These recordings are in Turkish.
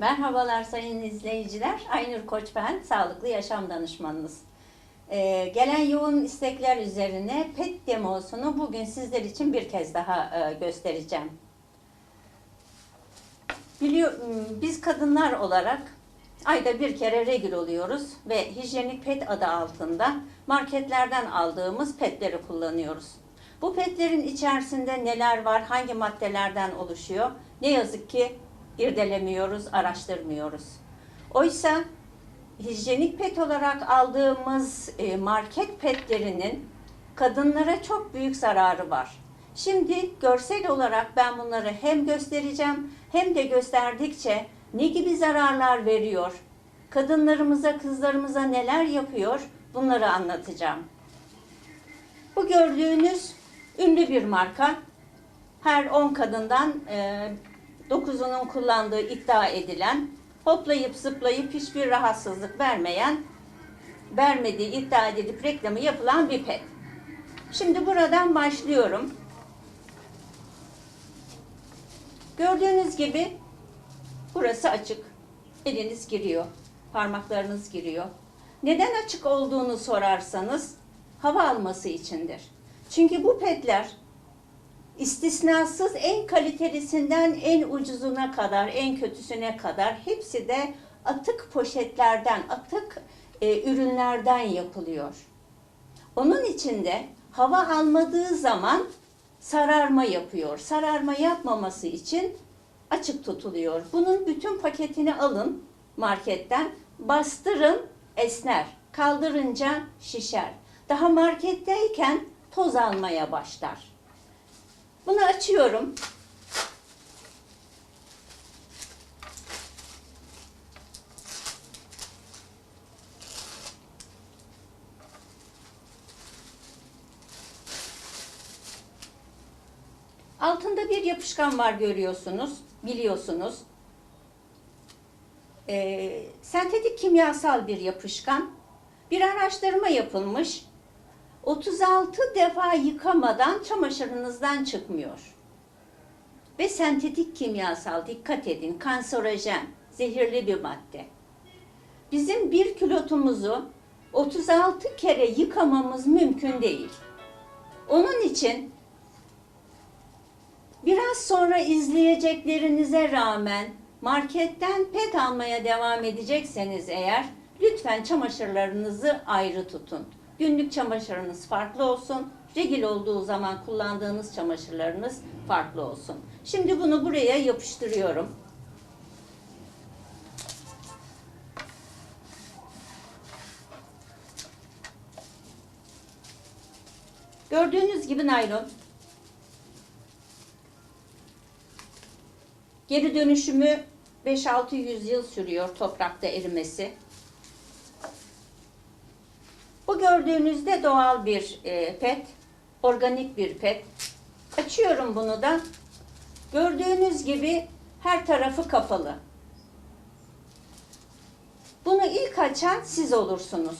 Merhabalar sayın izleyiciler. Aynur Koç ben, sağlıklı yaşam danışmanınız. Ee, gelen yoğun istekler üzerine PET demosunu bugün sizler için bir kez daha e, göstereceğim. Biliyor, m, biz kadınlar olarak ayda bir kere regül oluyoruz ve hijyenik pet adı altında marketlerden aldığımız petleri kullanıyoruz. Bu petlerin içerisinde neler var, hangi maddelerden oluşuyor? Ne yazık ki irdelemiyoruz, araştırmıyoruz. Oysa hijyenik pet olarak aldığımız e, market petlerinin kadınlara çok büyük zararı var. Şimdi görsel olarak ben bunları hem göstereceğim hem de gösterdikçe ne gibi zararlar veriyor, kadınlarımıza, kızlarımıza neler yapıyor bunları anlatacağım. Bu gördüğünüz ünlü bir marka. Her 10 kadından 9'unun kullandığı iddia edilen, hoplayıp zıplayıp hiçbir rahatsızlık vermeyen, vermediği iddia edilip reklamı yapılan bir pet. Şimdi buradan başlıyorum. Gördüğünüz gibi burası açık. Eliniz giriyor, parmaklarınız giriyor. Neden açık olduğunu sorarsanız hava alması içindir. Çünkü bu petler istisnasız en kalitelisinden en ucuzuna kadar, en kötüsüne kadar hepsi de atık poşetlerden, atık e, ürünlerden yapılıyor. Onun içinde hava almadığı zaman sararma yapıyor. Sararma yapmaması için açık tutuluyor. Bunun bütün paketini alın marketten, bastırın, esner. Kaldırınca şişer. Daha marketteyken toz almaya başlar. Bunu açıyorum. Altında bir yapışkan var görüyorsunuz, biliyorsunuz. Ee, sentetik kimyasal bir yapışkan. Bir araştırma yapılmış. 36 defa yıkamadan çamaşırınızdan çıkmıyor. Ve sentetik kimyasal, dikkat edin, kanserojen, zehirli bir madde. Bizim bir kilotumuzu 36 kere yıkamamız mümkün değil. Onun için biraz sonra izleyeceklerinize rağmen marketten pet almaya devam edecekseniz eğer lütfen çamaşırlarınızı ayrı tutun. Günlük çamaşırınız farklı olsun. Regil olduğu zaman kullandığınız çamaşırlarınız farklı olsun. Şimdi bunu buraya yapıştırıyorum. Gördüğünüz gibi naylon. Geri dönüşümü 5-600 yıl sürüyor toprakta erimesi. Bu gördüğünüzde doğal bir e, pet, organik bir pet. Açıyorum bunu da. Gördüğünüz gibi her tarafı kapalı. Bunu ilk açan siz olursunuz.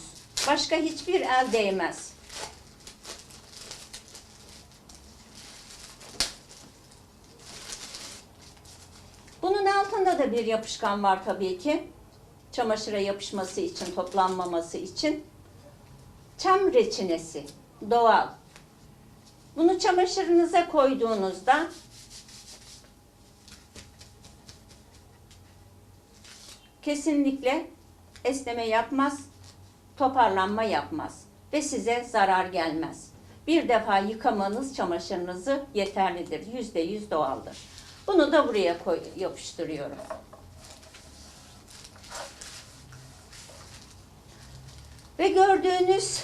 Başka hiçbir el değmez. Bunun altında da bir yapışkan var tabii ki. Çamaşıra yapışması için, toplanmaması için. Çam reçinesi, doğal. Bunu çamaşırınıza koyduğunuzda kesinlikle esneme yapmaz, toparlanma yapmaz ve size zarar gelmez. Bir defa yıkamanız çamaşırınızı yeterlidir. Yüzde yüz doğaldır. Bunu da buraya koy, yapıştırıyorum. Ve gördüğünüz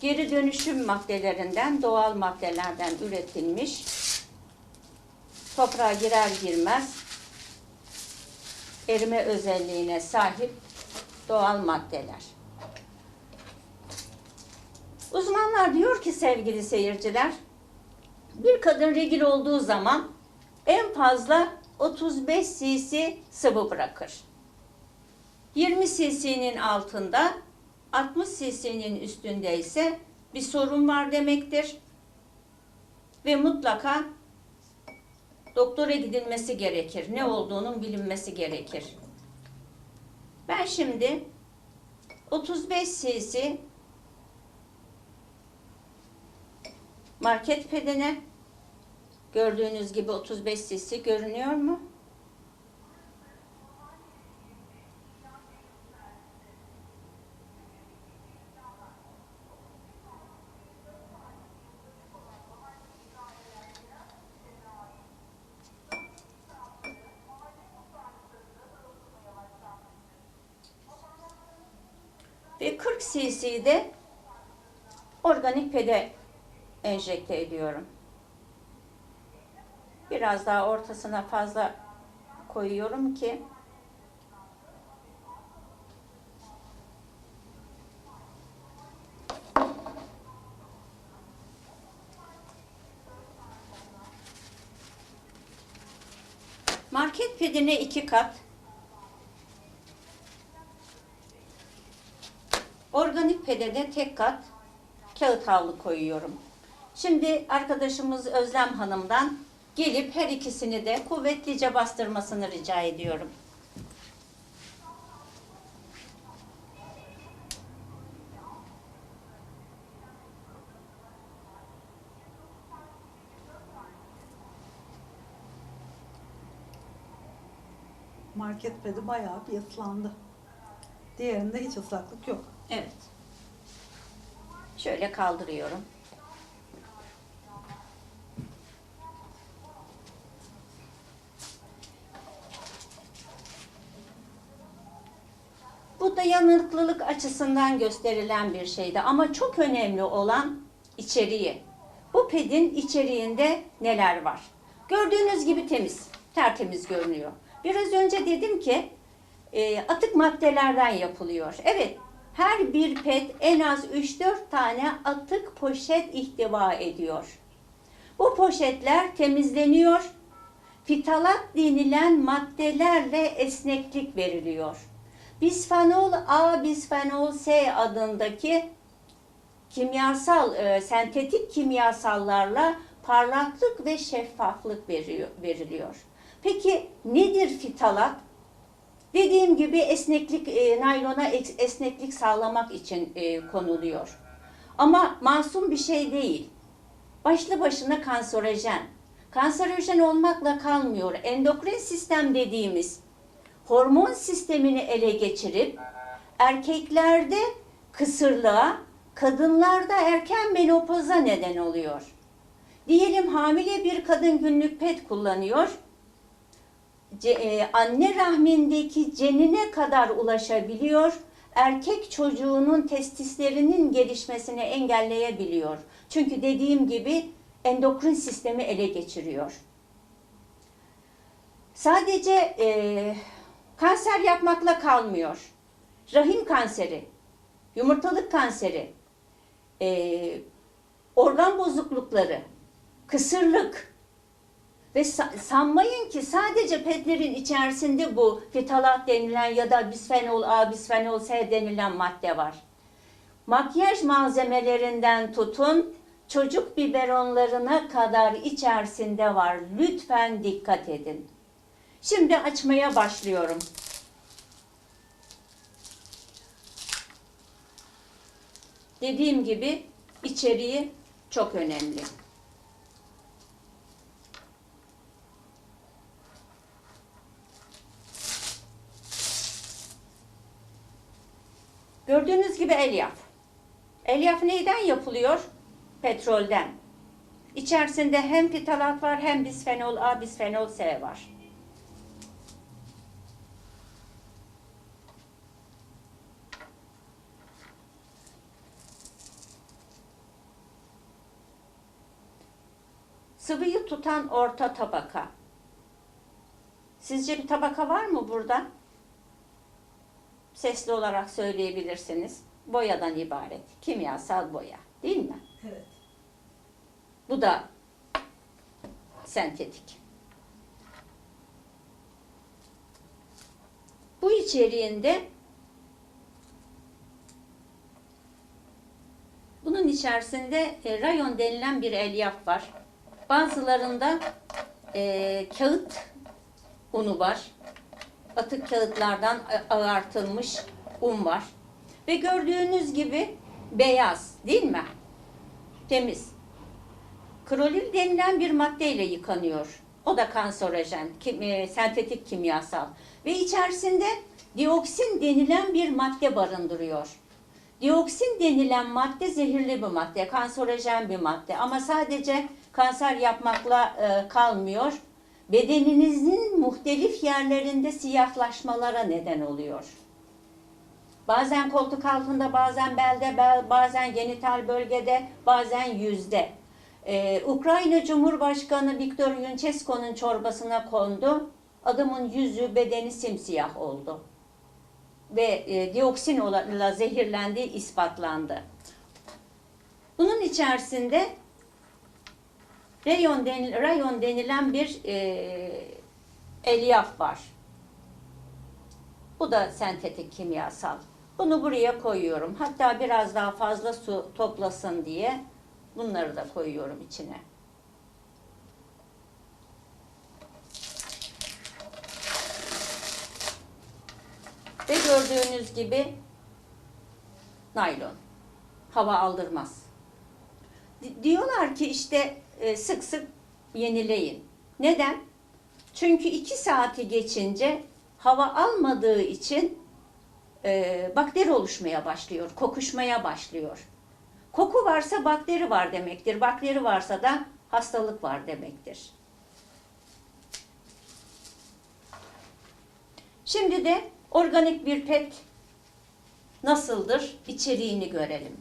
geri dönüşüm maddelerinden, doğal maddelerden üretilmiş toprağa girer girmez erime özelliğine sahip doğal maddeler. Uzmanlar diyor ki sevgili seyirciler, bir kadın regil olduğu zaman en fazla 35 cc sıvı bırakır. 20 cc'nin altında 60 cc'nin üstünde ise bir sorun var demektir. Ve mutlaka doktora gidilmesi gerekir. Ne olduğunun bilinmesi gerekir. Ben şimdi 35 cc market pedine gördüğünüz gibi 35 cc görünüyor mu? Ve 40 cc de organik pede enjekte ediyorum. Biraz daha ortasına fazla koyuyorum ki Market pedine iki kat Organik pedede tek kat kağıt havlu koyuyorum. Şimdi arkadaşımız Özlem Hanım'dan gelip her ikisini de kuvvetlice bastırmasını rica ediyorum. Market pedi bayağı bir ıslandı. Diğerinde hiç ıslaklık yok. Evet. Şöyle kaldırıyorum. Dayanıklılık açısından gösterilen bir şeydi ama çok önemli olan içeriği. Bu pedin içeriğinde neler var? Gördüğünüz gibi temiz, tertemiz görünüyor. Biraz önce dedim ki e, atık maddelerden yapılıyor. Evet, her bir pet en az 3-4 tane atık poşet ihtiva ediyor. Bu poşetler temizleniyor, fitalat denilen maddelerle esneklik veriliyor. Bisfenol A, bisfenol S adındaki kimyasal, e, sentetik kimyasallarla parlaklık ve şeffaflık veriyor, veriliyor. Peki nedir fitalat? Dediğim gibi esneklik, e, naylona es- esneklik sağlamak için e, konuluyor. Ama masum bir şey değil. Başlı başına kanserojen. Kanserojen olmakla kalmıyor. Endokrin sistem dediğimiz hormon sistemini ele geçirip erkeklerde kısırlığa, kadınlarda erken menopoza neden oluyor. Diyelim hamile bir kadın günlük pet kullanıyor. Ce- e, anne rahmindeki cenine kadar ulaşabiliyor. Erkek çocuğunun testislerinin gelişmesini engelleyebiliyor. Çünkü dediğim gibi endokrin sistemi ele geçiriyor. Sadece e, kanser yapmakla kalmıyor. Rahim kanseri, yumurtalık kanseri, e, organ bozuklukları, kısırlık ve sa- sanmayın ki sadece petlerin içerisinde bu fitalat denilen ya da bisfenol A, bisfenol S denilen madde var. Makyaj malzemelerinden tutun çocuk biberonlarına kadar içerisinde var. Lütfen dikkat edin. Şimdi açmaya başlıyorum. Dediğim gibi içeriği çok önemli. Gördüğünüz gibi elyaf. Elyaf neyden yapılıyor? Petrolden. İçerisinde hem fitalat var hem bisfenol A, bisfenol S var. Sıvıyı tutan orta tabaka. Sizce bir tabaka var mı burada? Sesli olarak söyleyebilirsiniz. Boyadan ibaret. Kimyasal boya. Değil mi? Evet. Bu da sentetik. Bu içeriğinde bunun içerisinde e, rayon denilen bir elyaf var. Bazılarında e, kağıt unu var. Atık kağıtlardan a- ağartılmış un var. Ve gördüğünüz gibi beyaz değil mi? Temiz. Krolil denilen bir maddeyle yıkanıyor. O da kanserojen, kim, e, sentetik kimyasal. Ve içerisinde dioksin denilen bir madde barındırıyor. Dioksin denilen madde zehirli bir madde, kanserojen bir madde. Ama sadece kanser yapmakla e, kalmıyor. Bedeninizin muhtelif yerlerinde siyahlaşmalara neden oluyor. Bazen koltuk altında, bazen belde, bel- bazen genital bölgede, bazen yüzde. Ee, Ukrayna Cumhurbaşkanı Viktor Yuncesco'nun çorbasına kondu. Adamın yüzü, bedeni simsiyah oldu. Ve e, dioksin zehirlendiği ispatlandı. Bunun içerisinde rayon, denil, rayon denilen bir e, elyaf var. Bu da sentetik kimyasal. Bunu buraya koyuyorum. Hatta biraz daha fazla su toplasın diye bunları da koyuyorum içine. Ve gördüğünüz gibi naylon. Hava aldırmaz. Di- Diyorlar ki işte e, sık sık yenileyin. Neden? Çünkü iki saati geçince hava almadığı için e, bakteri oluşmaya başlıyor, kokuşmaya başlıyor. Koku varsa bakteri var demektir. Bakteri varsa da hastalık var demektir. Şimdi de organik bir pet nasıldır? İçeriğini görelim.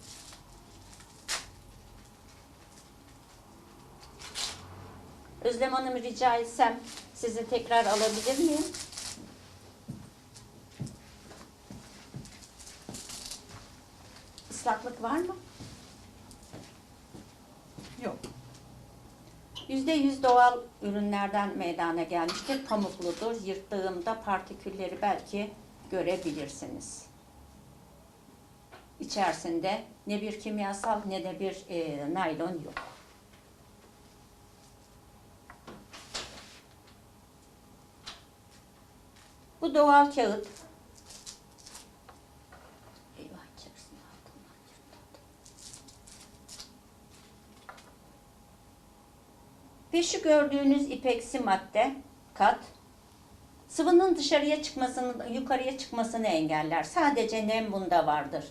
Özlem Hanım rica etsem sizi tekrar alabilir miyim? Islaklık var mı? Yok. %100 doğal ürünlerden meydana gelmiştir. Pamukludur. Yırttığımda partikülleri belki görebilirsiniz. İçerisinde ne bir kimyasal ne de bir e, naylon yok. Bu doğal kağıt. Ve şu gördüğünüz ipeksi madde kat sıvının dışarıya çıkmasını, yukarıya çıkmasını engeller. Sadece nem bunda vardır.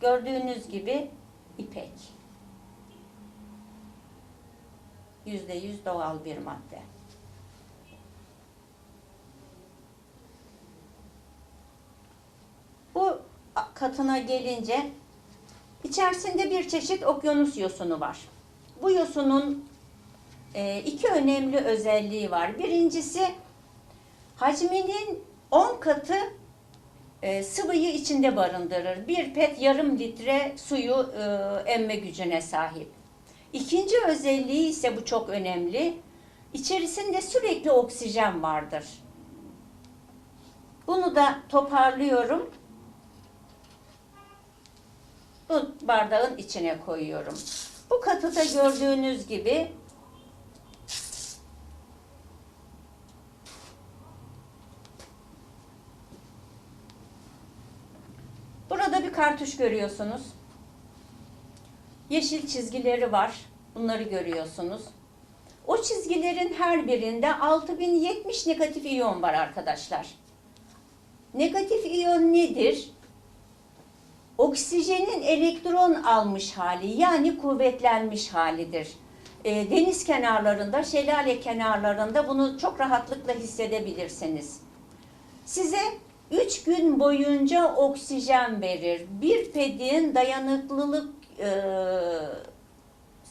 Gördüğünüz gibi ipek. Yüzde yüz doğal bir madde. Bu katına gelince içerisinde bir çeşit okyanus yosunu var. Bu yosunun e, iki önemli özelliği var. Birincisi hacminin 10 katı e, sıvıyı içinde barındırır. Bir pet yarım litre suyu e, emme gücüne sahip. İkinci özelliği ise bu çok önemli. İçerisinde sürekli oksijen vardır. Bunu da toparlıyorum. Bu bardağın içine koyuyorum. Bu katıda gördüğünüz gibi Burada bir kartuş görüyorsunuz. Yeşil çizgileri var. Bunları görüyorsunuz. O çizgilerin her birinde 6070 negatif iyon var arkadaşlar. Negatif iyon nedir? Oksijenin elektron almış hali yani kuvvetlenmiş halidir. E, deniz kenarlarında, şelale kenarlarında bunu çok rahatlıkla hissedebilirsiniz. Size 3 gün boyunca oksijen verir. Bir pedin dayanıklılık e,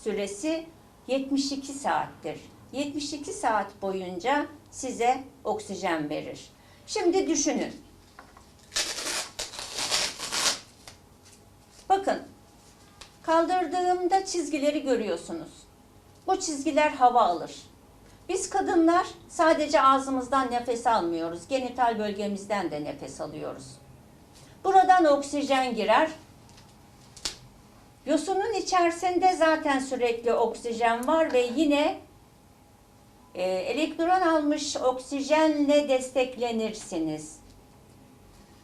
süresi 72 saattir. 72 saat boyunca size oksijen verir. Şimdi düşünün. Kaldırdığımda çizgileri görüyorsunuz. Bu çizgiler hava alır. Biz kadınlar sadece ağzımızdan nefes almıyoruz. Genital bölgemizden de nefes alıyoruz. Buradan oksijen girer. Yosunun içerisinde zaten sürekli oksijen var ve yine e, elektron almış oksijenle desteklenirsiniz.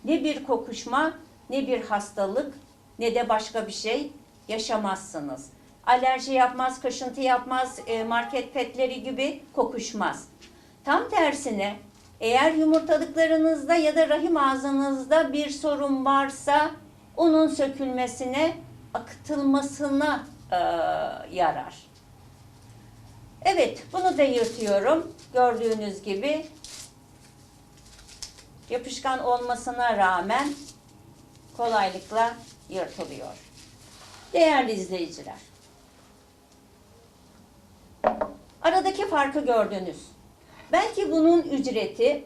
Ne bir kokuşma, ne bir hastalık, ne de başka bir şey yaşamazsınız. Alerji yapmaz, kaşıntı yapmaz, e, market petleri gibi kokuşmaz. Tam tersine eğer yumurtalıklarınızda ya da rahim ağzınızda bir sorun varsa onun sökülmesine, akıtılmasına e, yarar. Evet, bunu da yırtıyorum. Gördüğünüz gibi yapışkan olmasına rağmen kolaylıkla yırtılıyor. Değerli izleyiciler, aradaki farkı gördünüz. Belki bunun ücreti,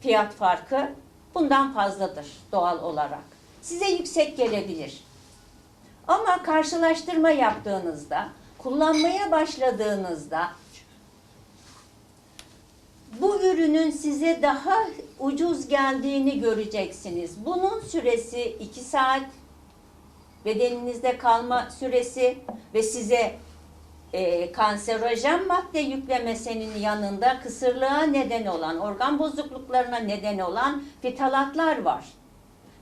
fiyat farkı bundan fazladır doğal olarak. Size yüksek gelebilir. Ama karşılaştırma yaptığınızda, kullanmaya başladığınızda bu ürünün size daha ucuz geldiğini göreceksiniz. Bunun süresi 2 saat, bedeninizde kalma süresi ve size e, kanserojen madde yüklemesinin yanında kısırlığa neden olan, organ bozukluklarına neden olan fitalatlar var.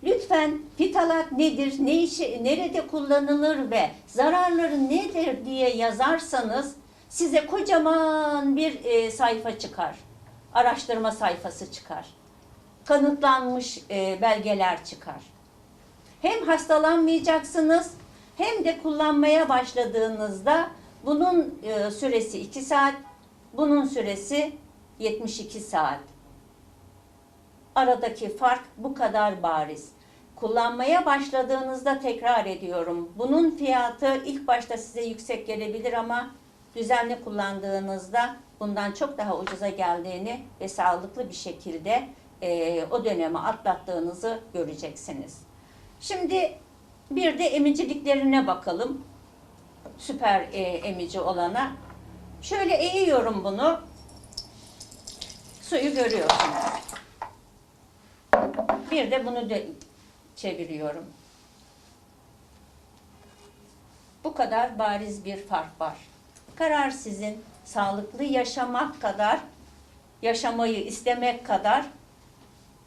Lütfen fitalat nedir, ne işe, nerede kullanılır ve zararları nedir diye yazarsanız size kocaman bir e, sayfa çıkar. Araştırma sayfası çıkar. Kanıtlanmış e, belgeler çıkar. Hem hastalanmayacaksınız hem de kullanmaya başladığınızda bunun e, süresi 2 saat, bunun süresi 72 saat. Aradaki fark bu kadar bariz. Kullanmaya başladığınızda tekrar ediyorum. Bunun fiyatı ilk başta size yüksek gelebilir ama düzenli kullandığınızda bundan çok daha ucuza geldiğini ve sağlıklı bir şekilde e, o dönemi atlattığınızı göreceksiniz. Şimdi bir de emiciliklerine bakalım. Süper e, emici olana. Şöyle eğiyorum bunu. Suyu görüyorsunuz. Bir de bunu da çeviriyorum. Bu kadar bariz bir fark var. Karar sizin. Sağlıklı yaşamak kadar, yaşamayı istemek kadar,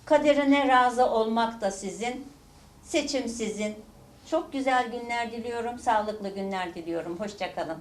kaderine razı olmak da sizin. Seçim sizin. Çok güzel günler diliyorum, sağlıklı günler diliyorum. Hoşçakalın.